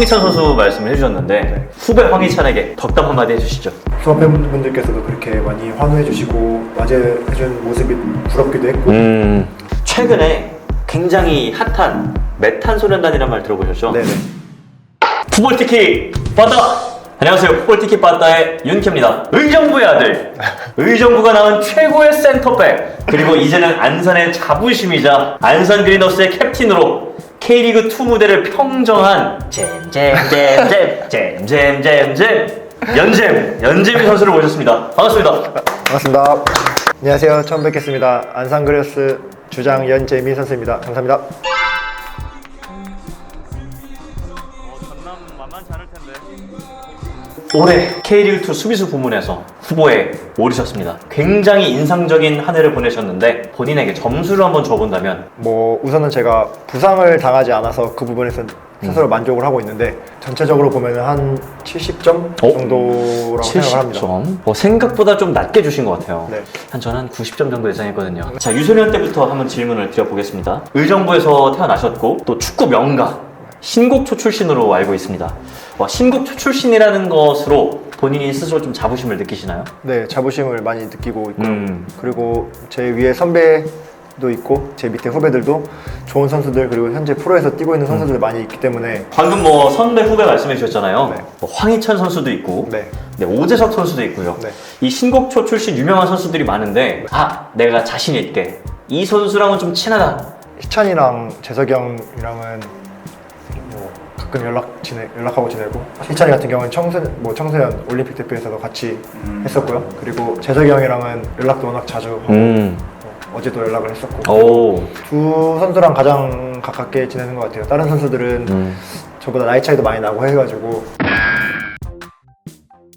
황희찬 선수 말씀을 해주셨는데 후배 황희찬에게 덕담 한마디 해주시죠. 수험팬분들께서도 그렇게 많이 환호해 주시고 맞이해준 모습이 부럽기도 했고 음, 최근에 굉장히 핫한 메탄 소년단이란 말 들어보셨죠? 네네 풋볼티키 빠따! 안녕하세요. 풋볼티키 빠따의 윤캐입니다. 의정부의 아들. 의정부가 낳은 최고의 센터백. 그리고 이제는 안산의 자부심이자 안산 그리너스의 캡틴으로 K리그 2 무대를 평정한 잼잼잼잼 잼잼잼잼 연잼 연잼이 선수를 모셨습니다. 반갑습니다. 반갑습니다. 안녕하세요. 처음 뵙겠습니다. 안산그레스 주장 연재민 선수입니다. 감사합니다 올해 K리그2 수비수 부문에서 후보에 오르셨습니다. 굉장히 인상적인 한 해를 보내셨는데 본인에게 점수를 한번 줘본다면 뭐 우선은 제가 부상을 당하지 않아서 그 부분에서 스스로 음. 만족을 하고 있는데 전체적으로 보면 한 70점 어? 정도라고 생각을 합니다 70점? 어, 생각보다 좀 낮게 주신 것 같아요. 네. 한 저는 한 90점 정도 예상했거든요. 자, 유소년 때부터 한번 질문을 드려보겠습니다. 의정부에서 태어나셨고 또 축구 명가 신곡초 출신으로 알고 있습니다. 와, 신곡초 출신이라는 것으로 본인이 스스로 좀 자부심을 느끼시나요? 네 자부심을 많이 느끼고 있고요 음. 그리고 제 위에 선배도 있고 제 밑에 후배들도 좋은 선수들 그리고 현재 프로에서 뛰고 있는 선수들 많이 있기 때문에 방금 뭐 선배 후배 말씀해 주셨잖아요. 네. 뭐 황희찬 선수도 있고, 네. 네, 오재석 선수도 있고요. 네. 이 신곡초 출신 유명한 선수들이 많은데, 아, 내가 자신 있게 이 선수랑은 좀 친하다. 희찬이랑 재석이 형이랑은 뭐 가끔 연락 지내 연락하고 지내고 희찬이 같은 경우는 청소년 뭐 청소년 올림픽 대표에서도 같이 했었고요. 그리고 재석이 형이랑은 연락도 워낙 자주 하고 음, 어, 어제도 연락을 했었고 오, 두 선수랑 가장 가깝게 지내는 것 같아요. 다른 선수들은 음. 저보다 나이 차이도 많이 나고 해가지고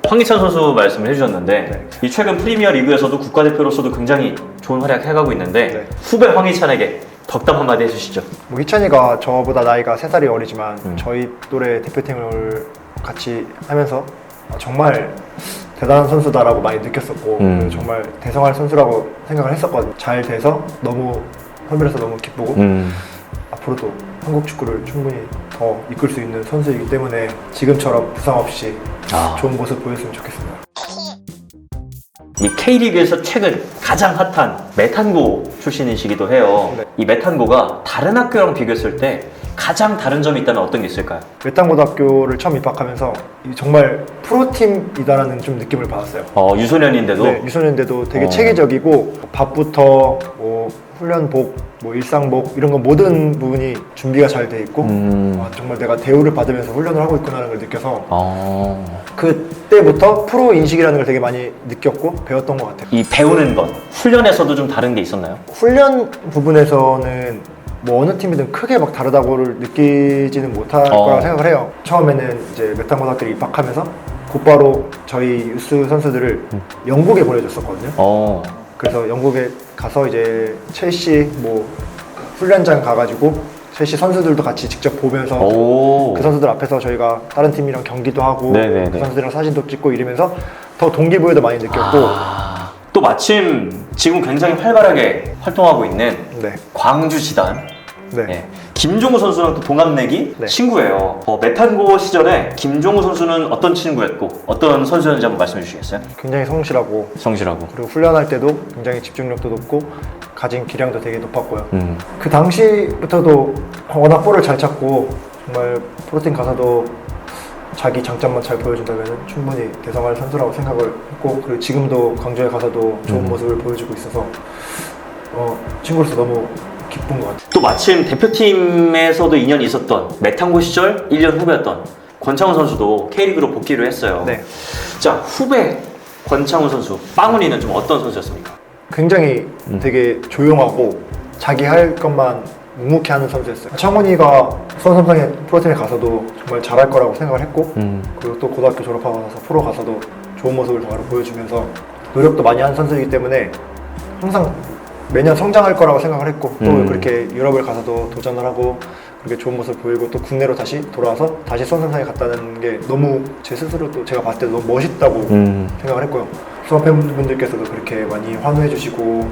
황희찬 선수 말씀을 해주셨는데, 네. 이 최근 프리미어 리그에서도 국가대표로서도 굉장히 좋은 활약 해가고 있는데, 네. 후배 황희찬에게 덕담 한마디 해주시죠. 뭐 희찬이가 저보다 나이가 세 살이 어리지만 음. 저희 또래 대표팀을 같이 하면서 정말 대단한 선수다라고 많이 느꼈었고 음. 그리고 정말 대성할 선수라고 생각을 했었거든요. 잘 돼서 너무 선배로서 너무 기쁘고 음, 앞으로도 한국 축구를 충분히 더 이끌 수 있는 선수이기 때문에 지금처럼 부상 없이 아. 좋은 모습 보였으면 좋겠습니다. 이 K리그에서 최근 가장 핫한 메탄고 출신이시기도 해요. 네. 이 메탄고가 다른 학교랑 비교했을 때 가장 다른 점이 있다면 어떤 게 있을까요? 외딴고등학교를 처음 입학하면서 이 정말 프로팀이다라는 좀 느낌을 받았어요. 어, 유소년인데도 네, 유소년인데도 되게 어. 체계적이고 밥부터 뭐 훈련복, 뭐 일상복 이런 거 모든 부분이 준비가 잘 돼 있고 음. 아, 정말 내가 대우를 받으면서 훈련을 하고 있구나라는 걸 느껴서 어, 그때부터 프로 인식이라는 걸 되게 많이 느꼈고 배웠던 것 같아요. 이 배우는 것 훈련에서도 좀 다른 게 있었나요? 훈련 부분에서는 뭐 어느 팀이든 크게 막 다르다고를 느끼지는 못할 어. 거라 생각을 해요. 처음에는 이제 메탄고등학교를 입학하면서 곧바로 저희 유스 선수들을 영국에 보내줬었거든요. 어, 그래서 영국에 가서 이제 첼시 뭐 훈련장 가가지고 첼시 선수들도 같이 직접 보면서 오, 그 선수들 앞에서 저희가 다른 팀이랑 경기도 하고 네네네. 그 선수들이랑 사진도 찍고 이러면서 더 동기부여도 많이 느꼈고 아, 또 마침 지금 굉장히 활발하게 활동하고 있는 네, 광주 지단 네. 네. 김종우 선수랑 또 동갑내기 네. 친구예요. 어, 메탄고 시절에 김종우 선수는 어떤 친구였고 어떤 선수였는지 한번 말씀해 주시겠어요? 굉장히 성실하고 성실하고. 그리고 훈련할 때도 굉장히 집중력도 높고 가진 기량도 되게 높았고요. 음. 그 당시부터도 워낙 볼을 잘 찾고 정말 프로팀 가서도 자기 장점만 잘 보여준다면 충분히 대성할 선수라고 생각을 했고 그리고 지금도 광주에 가서도 좋은 음. 모습을 보여주고 있어서 어, 친구로서 너무 기쁜 것 같아요. 또 마침 대표팀에서도 인연이 있었던 메탄고 시절 1년 후배였던 권창훈 선수도 K리그로 복귀를 했어요. 네. 자 후배 권창훈 선수 빵훈이는 좀 어떤 선수였습니까? 굉장히 음. 되게 조용하고 자기 할 것만 묵묵히 하는 선수였어요. 창훈이가 수원삼성의 프로팀에 가서도 정말 잘할 거라고 생각을 했고 음. 그리고 또 고등학교 졸업하고 나서 프로 가서도 좋은 모습을 바로 보여주면서 노력도 많이 한 선수이기 때문에 항상 매년 성장할 거라고 생각을 했고 또 음. 그렇게 유럽을 가서도 도전을 하고 그렇게 좋은 모습 보이고 또 국내로 다시 돌아와서 다시 수원삼성에 갔다는 게 너무 제 스스로도 제가 봤을 때 너무 멋있다고 음. 생각을 했고요. 수원 팬분들께서도 그렇게 많이 환호해 주시고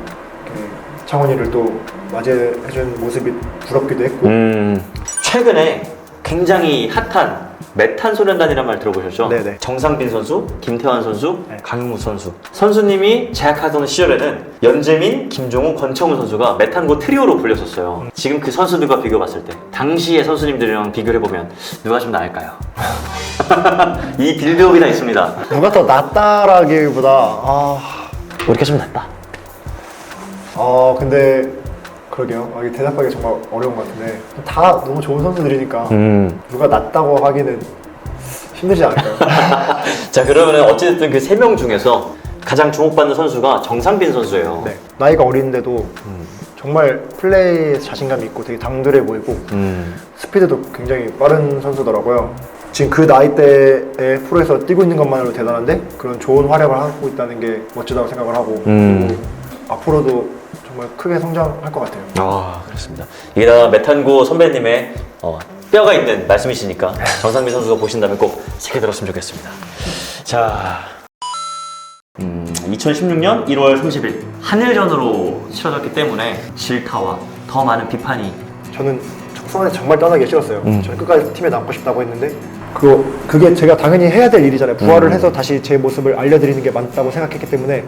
창원이를 또 맞이해 준 모습이 부럽기도 했고 음. 최근에 굉장히 핫한 메탄 소년단이란 말 들어보셨죠? 네네. 정상빈 선수, 김태환 선수, 네. 강용무 선수. 선수님이 재학하던 시절에는 연재민, 김종우, 권창훈 선수가 메탄고 트리오로 불렸었어요. 지금 그 선수들과 비교해봤을 때 당시의 선수님들이랑 비교를 해보면 누가 좀 나을까요? 이 빌드업이 다 있습니다. 누가 더 낫다라기보다 아, 우리가 좀 낫다. 어 근데 그러게요. 아, 이게 대답하기 정말 어려운 것 같은데 다 너무 좋은 선수들이니까 음. 누가 낫다고 하기는 힘들지 않을까요? 자 그러면 어찌됐든 그 세 명 중에서 가장 주목받는 선수가 정상빈 선수예요. 네. 나이가 어린데도 정말 플레이에 자신감이 있고 되게 당돌해 보이고 음. 스피드도 굉장히 빠른 선수더라고요. 지금 그 나이대에 프로에서 뛰고 있는 것만으로 대단한데 그런 좋은 활약을 하고 있다는 게 멋지다고 생각을 하고 음. 그리고 앞으로도 정말 크게 성장할 것 같아요. 아 그렇습니다. 이게 다 메탄고 선배님의 어, 뼈가 있는 말씀이시니까 정상빈 선수가 보신다면 꼭 새겨 들었으면 좋겠습니다. 자, 음, 2016년 1월 30일 한일전으로 치러졌기 때문에 질타와 더 많은 비판이 저는 축성에 정말 떠나기 싫었어요. 음. 저는 끝까지 팀에 남고 싶다고 했는데 그거 그게 제가 당연히 해야 될 일이잖아요. 부활을 음. 해서 다시 제 모습을 알려드리는 게 맞다고 생각했기 때문에